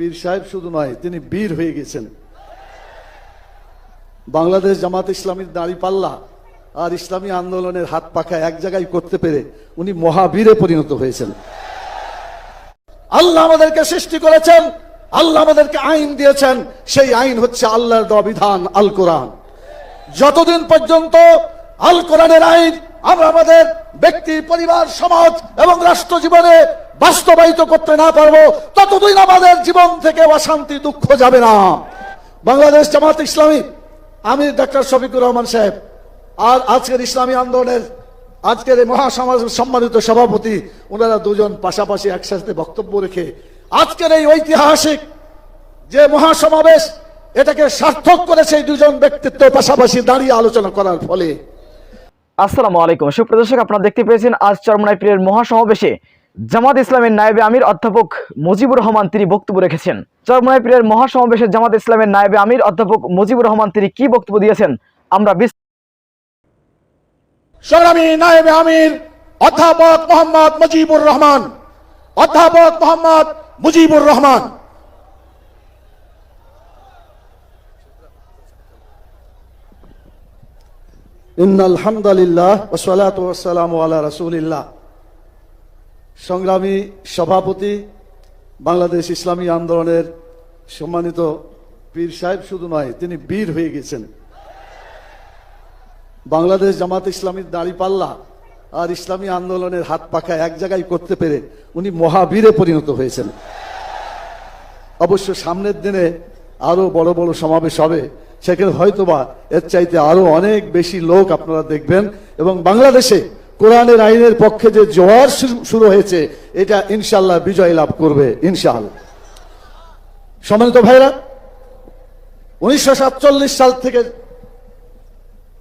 পীর সাহেব শুধু নয়, তিনি বীর হয়ে গেছেন। বাংলাদেশ জামাত ইসলামীর দাড়ি পাল্লা আর ইসলামী আন্দোলনের হাত পাখা এক জায়গায় করতে পেরে উনি মহাবীরে পরিণত হয়েছেন। আল্লাহ আমাদেরকে সৃষ্টি করেছেন, আল্লাহ আমাদেরকে আইন দিয়েছেন, সেই আইন হচ্ছে আল্লাহর দেওয়া বিধান, আল কোরআন। যতদিন পর্যন্ত আল কোরআনের আইন আমরা আমাদের ব্যক্তি, পরিবার, সমাজ এবং রাষ্ট্র জীবনে বাস্তবায়িত করতে না পারব, ততদিন আমাদের জীবন থেকে অশান্তি, দুঃখ যাবে না। বাংলাদেশ জামাত ইসলামী, আমি ডাক্তার শফিকুর রহমান সাহেব, আর আজকের ইসলামী আন্দোলনের, আজকের এই মহাসমাজ সম্মানিত সভাপতি, ওনারা দুজন পাশাপাশি একসাথে বক্তব্য রেখে, আজকের এই ঐতিহাসিক যে মহাসমাবেশ, এটাকে সার্থক করেছে এই দুজন ব্যক্তিত্ব পাশাপাশি দাঁড়িয়ে আলোচনা করার ফলে। আসসালামু আলাইকুম। সুপ্রদর্শক আপনারা দেখতে পেয়েছেন আজ চরমনাই পীরের মহাসমাবেশে জামাত ইসলামের নায়েবে আমির অধ্যাপক মুজিবুর রহমান তিনি বক্তব্য রেখেছেন। চরমনাই পীরের মহাসমাবেশে জামাত ইসলামের নায়েবে আমির অধ্যাপক মুজিবুর রহমান তিনি কি বক্তব্য দিয়েছেন? আমরা সংগ্রামী নায়েব আমির অধ্যাপক মোহাম্মদ মুজিবুর রহমান অধ্যাপক মোহাম্মদ মুজিবুর রহমান। ইন্নাল হামদালিল্লাহ ওসলাত ওয়াসসালামু আলা রাসূলিল্লাহ। সংগ্রামী সভাপতি বাংলাদেশ ইসলামী আন্দোলনের সম্মানিত পীর সাহেব শুধু নয়, তিনি বীর হয়ে গেছেন। বাংলাদেশ জামাত ইসলামীর দাড়ি পাল্লা আর ইসলামী আন্দোলনের হাত পাখা এক জায়গায় করতে পেরে উনি মহাবীরে পরিণত হয়েছেন। অবশ্য সামনের দিনে আরও বড় বড় সমাবেশ হবে, সেখানে হয়তোবা এর চাইতে আরও অনেক বেশি লোক আপনারা দেখবেন এবং বাংলাদেশে কোরআনের আইনের পক্ষে যে জোয়ার শুরু- হয়েছে, এটা ইনশাল্লাহ বিজয় লাভ করবে, ইনশাআল্লাহ। সম্মানিত ভাইরা, উনিশশো সাতচল্লিশ সাল থেকে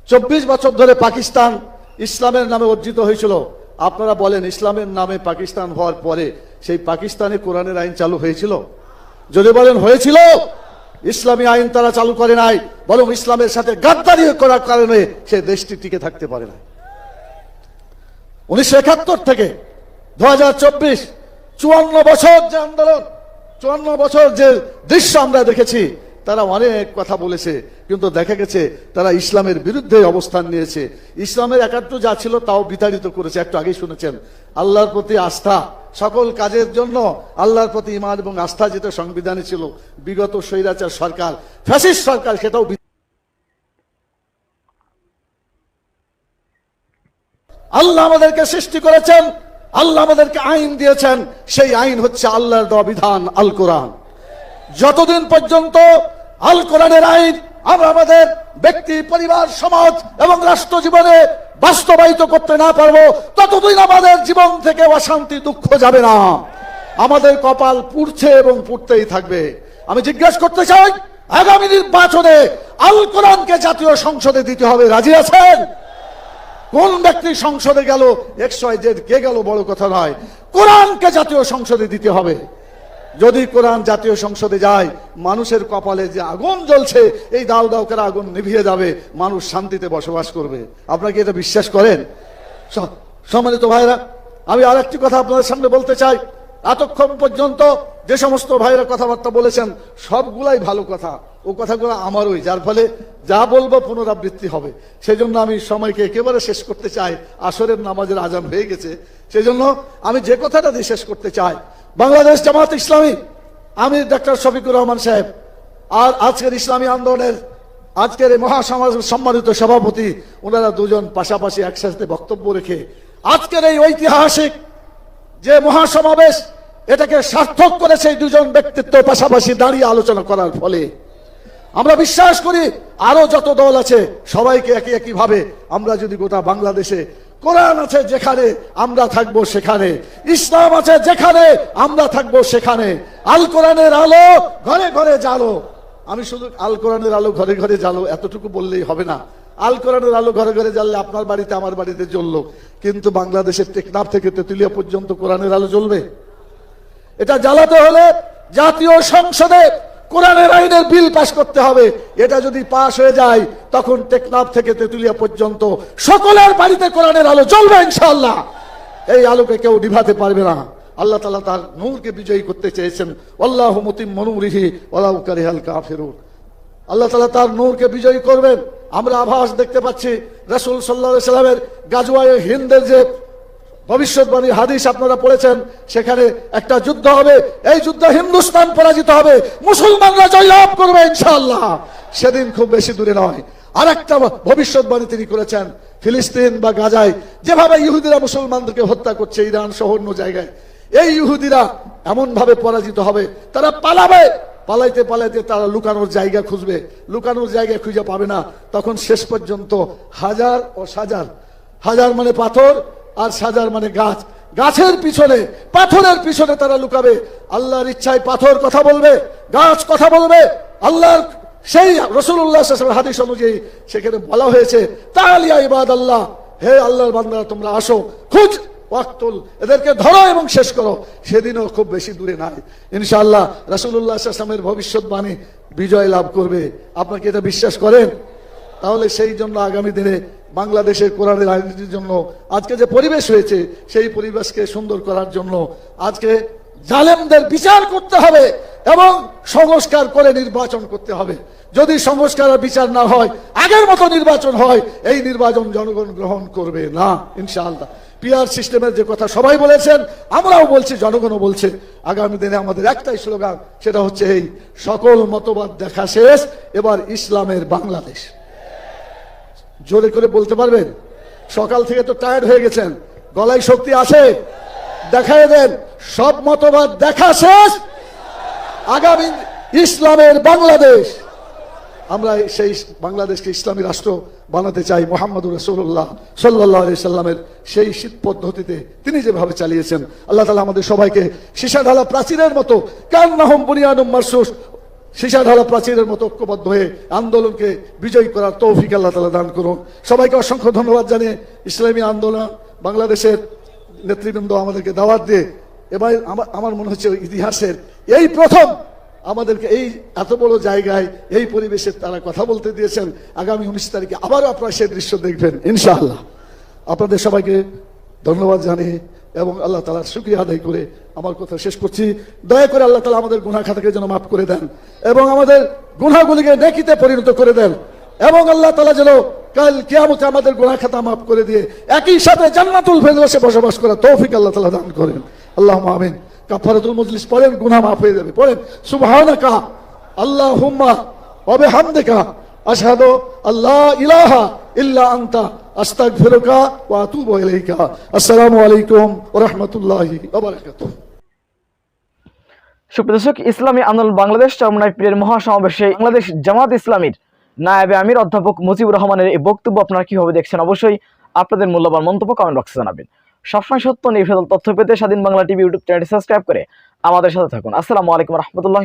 চব্বিশ বছর ধরে পাকিস্তান ইসলামের নামে অর্জিত হয়েছিল। আপনারা বলেন, ইসলামের নামে পাকিস্তান হওয়ার পরে সেই পাকিস্তানে কোরআনের আইন চালু হয়েছিল? যদি বলেন, হয়েছিল। ইসলামী আইন তারা চালু করে নাই, বরং ইসলামের সাথে গাদ্দারি করার কারণে সে দেশটি টিকে থাকতে পারে না উনিশশো একাত্তর থেকে দু হাজার চব্বিশ, চুয়ান্ন বছর যে আন্দোলন, চুয়ান্ন বছর যে দৃশ্য আমরা দেখেছি, তারা অনেক কথা বলেছে, কিন্তু দেখা গেছে তারা ইসলামের বিরুদ্ধে অবস্থান নিয়েছে। ইসলামের একাত্ম যা ছিল তাও বিতাড়িত করেছে, একটু আগেই শুনেছেন। আল্লাহর প্রতি আস্থা, সকল কাজের জন্য আল্লাহর প্রতি ইমান এবং আস্থা যেটা সংবিধানে ছিল, বিগত স্বৈরাচার সরকার, ফ্যাসিস্ট সরকার সেটাও আল্লাহ আমাদেরকে সৃষ্টি করেছেন, আল্লাহ আমাদেরকে আইন দিয়েছেন, সেই আইন হচ্ছে আল্লাহর দেওয়া বিধান, আল কোরআন। যতদিন পর্যন্ত আল কোরআনের আইন আমরা আমাদের ব্যক্তি, পরিবার, সমাজ এবং রাষ্ট্র জীবনে বাস্তবায়িত করতে না পারব, ততদিন আমাদের জীবন থেকে অশান্তি, দুঃখ যাবে না। আমাদের কপাল পুড়ছে এবং পুড়তেই থাকবে। আমি জিজ্ঞেস করতে চাই, আগামী নির্বাচনে আল কোরআনকে জাতীয় সংসদে দিতে হবে, রাজি আছেন? কোন ব্যক্তি সংসদে গেল জেড কে গেল বড় কথা নয়। কোরআনকে জাতীয় সংসদে দিতে হবে। যদি কোরআন জাতীয় সংসদে যায়, মানুষের কপালে যে আগুন জ্বলছে, এই দাও দাও করে আগুন নিভিয়ে যাবে, মানুষ শান্তিতে বসবাস করবে। আপনারা কি এটা বিশ্বাস করেন? সম্মানিত ভাইরা আমি আর একটি কথা আপনাদের সামনে বলতে চাই। এতক্ষণ পর্যন্ত যে সমস্ত ভাইরা কথাবার্তা বলেছেন, সবগুলাই ভালো কথা। ও কথাগুলো আমারই, যার ফলে যা বলব পুনরাবৃত্তি হবে। সেজন্য আমি সময়কে একেবারে শেষ করতে চাই। আসরের নামাজের আজান হয়ে গেছে। সেজন্য আমি যে কথাটা দিয়ে শেষ করতে চাই, বাংলাদেশ জামাত ইসলামী, আমি ডাক্তার শফিকুর রহমান সাহেব, আর আজকের ইসলামী আন্দোলনের আজকের এই মহাসমাজ সম্মানিত সভাপতি, ওনারা দুজন পাশাপাশি একসাথে বক্তব্য রেখে, আজকের এই ঐতিহাসিক যে মহাসমাবেশ এটাকে সার্থক করেছে এই দুজন ব্যক্তিত্ব পাশাপাশি দাঁড়িয়ে আলোচনা করার ফলে আমরা বিশ্বাস করি আরও যত দল আছে সবাইকে একই একই ভাবে আমরা যদি গোটা বাংলাদেশে কোরআন আছে যেখানে আমরা থাকব সেখানে, ইসলাম আছে যেখানে আমরা থাকব সেখানে, আল কোরআনের আলো ঘরে ঘরে জালো আমি শুধু আল কোরআনের আলো ঘরে ঘরে জ্বালো, এতটুকু বললেই হবে না। আল কোরআনের আলো ঘরে ঘরে জ্বাললে আপনার বাড়িতে আমার বাড়িতে জ্বললো, কিন্তু বাংলাদেশের টেকনাফ থেকে তেতুলিয়া পর্যন্ত কোরআনের আলো জ্বলবে? এটা জ্বালাতে হলে জাতীয় সংসদে কোরআনের আইনের বিল পাশ করতে হবে। এটা যদি পাশ হয়ে যায়, তখন টেকনাফ থেকে তেতুলিয়া পর্যন্ত সকলের বাড়িতে কোরআনের আলো জ্বলবে ইনশাআল্লাহ। এই আলোকে কেউ নিভাতে পারবে না। আল্লাহ তালা তার নূরকে বিজয়ী করতে চেয়েছেন। আল্লাহ মতিম মনুরিহি ওলাউ কারিহাল কাফিরুন। আল্লাহ তালা তার নূরকে বিজয়ী করবেন। আমরা আভাস দেখতে পাচ্ছি রসুল সাল্লাহ সাল্লামের গাজওয়ায়ে হিন্দের যে ভবিষ্যৎবাণী হাদিস আপনারা পড়েছেন, সেখানে একটা যুদ্ধ হবে, এই যুদ্ধ হিন্দুস্তান পরাজিত হবে, মুসলমানরা জয়লাভ করবে ইনশাআল্লাহ। সেদিন খুব বেশি দূরে নয়। আর একটা ভবিষ্যৎবাণী তিনি করেছেন, ফিলিস্তিন বা গাজায়, যেভাবে ইহুদিরা মুসলমানদেরকে হত্যা করছে, ইরান সহ অন্য জায়গায়। এই ইহুদিরা এমন ভাবে পরাজিত হবে, তারা পালাবে। পালাইতে পালাইতে তারা লুকানোর জায়গা খুঁজবে। লুকানোর জায়গা খুঁজে পাবে না। তখন শেষ পর্যন্ত হাজার ও সাজার হাজার মানে পাথর আর সাজার মানে গাছ। গাছের পিছনে, পাথরের পিছনে তারা লুকাবে। আল্লাহর ইচ্ছায় পাথর কথা বলবে, গাছ কথা বলবে। আল্লাহর সেই রসুল্লাহ হাদিস অনুযায়ী সেখানে বলা হয়েছে, তালিয়া ইবাদ আল্লাহ হে আল্লাহর বান্দারা তোমরা আসো, খুঁজ ওয়াক্তুল এদেরকে ধরো এবং শেষ করো। সেদিনও খুব বেশি দূরে নাই। ইনশাআল্লাহ রাসুল্লাহ আসলামের ভবিষ্যৎবাণী বিজয় লাভ করবে। আপনাকে এটা বিশ্বাস করেন? তাহলে সেই জন্য আগামী দিনে বাংলাদেশের কোরআনের রাজনীতির জন্য, আজকে যে পরিবেশ হয়েছে, সেই পরিবেশকে সুন্দর করার জন্য আজকে জালেমদের বিচার করতে হবে এবং সংস্কার করে নির্বাচন করতে হবে। যদি সংস্কার বিচার না হয়, আগের মতো নির্বাচন হয়, এই নির্বাচন জনগণ গ্রহণ করবে না, ইনশাআল্লাহ। পিআর সিস্টেমের যে কথা সবাই বলেছেন, আমরাও বলছি, জনগণও বলছে। আগামী দিনে আমাদের একটাই স্লোগান, সেটা হচ্ছে এই, সকল মতবাদ দেখা শেষ, এবার ইসলামের বাংলাদেশ। জোরে করে বলতে পারবেন? সকাল থেকে তো টায়ার্ড হয়ে গেছেন। গলায় শক্তি আছে? দেখায় দেন। সব মতবাদ দেখা শেষ। আগামী ইসলামের বাংলাদেশ। আমরা সেই বাংলাদেশকে ইসলামী রাষ্ট্র বানাতে চাই মোহাম্মদুর রসুল্লাহ সাল্লাহ সাল্লামের সেই শীত পদ্ধতিতে। তিনি যেভাবে চালিয়েছেন, আল্লাহ তালা আমাদের সবাইকে সীসা ঢালা প্রাচীরের মতো কান নাহম বুনিয়ানুম মারসুস সীসা ঢালা প্রাচীরের মতো ঐক্যবদ্ধ হয়ে আন্দোলনকে বিজয়ী করার তৌফিক আল্লাহ তালা দান করুন। সবাইকে অসংখ্য ধন্যবাদ জানিয়ে ইসলামী আন্দোলন, বাংলাদেশের নেতৃবৃন্দ আমাদেরকে দাওয়াত দিয়ে এবার আমার মনে হচ্ছে ইতিহাসের এই প্রথম আমাদেরকে এই এত বড় জায়গায়, এই পরিবেশে তারা কথা বলতে দিয়েছেন। আগামী উনিশ তারিখে আবারও আপনারা সেই দৃশ্য দেখবেন, ইনশাআল্লাহ। আপনাদের সবাইকে ধন্যবাদ জানিয়ে এবং আল্লাহ তালার শুক্রিয়া আদায় করে আমার কথা শেষ করছি। দয়া করে আল্লাহ তালা আমাদের গুনা খাতাকে যেন মাফ করে দেন এবং আমাদের গুনাগুলিকে নেকিতে পরিণত করে দেন এবং আল্লাহ তালা যেন কাল কিয়ামতে আমাদের গুনা খাতা মাফ করে দিয়ে একই সাথে জান্নাতুল ফেরদৌসে বসবাস করা তৌফিক আল্লাহ তালা দান করেন। আল্লাহ আমিন। কাফারাতুল মজলিস পড়েন, গুনাহ মাফ হয়ে যাবে। পড়েন, সুবহানাকা, আল্লাহুম্মা, ওয়া বিহামদিকা, আশহাদু আল্লা ইলাহা ইল্লা ইলাইকা। আসসালামু আলাইকুম ওয়া রাহমাতুল্লাহি ওয়া বারাকাতুহু। সুপ্রদর্শক ইসলামী আন্দোলন বাংলাদেশ চরমনাই পীরের মহাসমাবেশে বাংলাদেশ জামাত ইসলামীর নায়েবে আমির অধ্যাপক মুজিবুর রহমানের এই বক্তব্য আপনারা কীভাবে দেখছেন অবশ্যই আপনাদের মূল্যবান মন্তব্য কমেন্ট বক্সে জানাবেন। সবসময় সত্য, নির্ভেজাল তথ্য পেতে স্বাধীন বাংলা টিভি ইউটিউব চ্যানেলটি সাবস্ক্রাইব করে আমাদের সাথে থাকুন। আসসালামু আলাইকুম রহমতুল্লাহ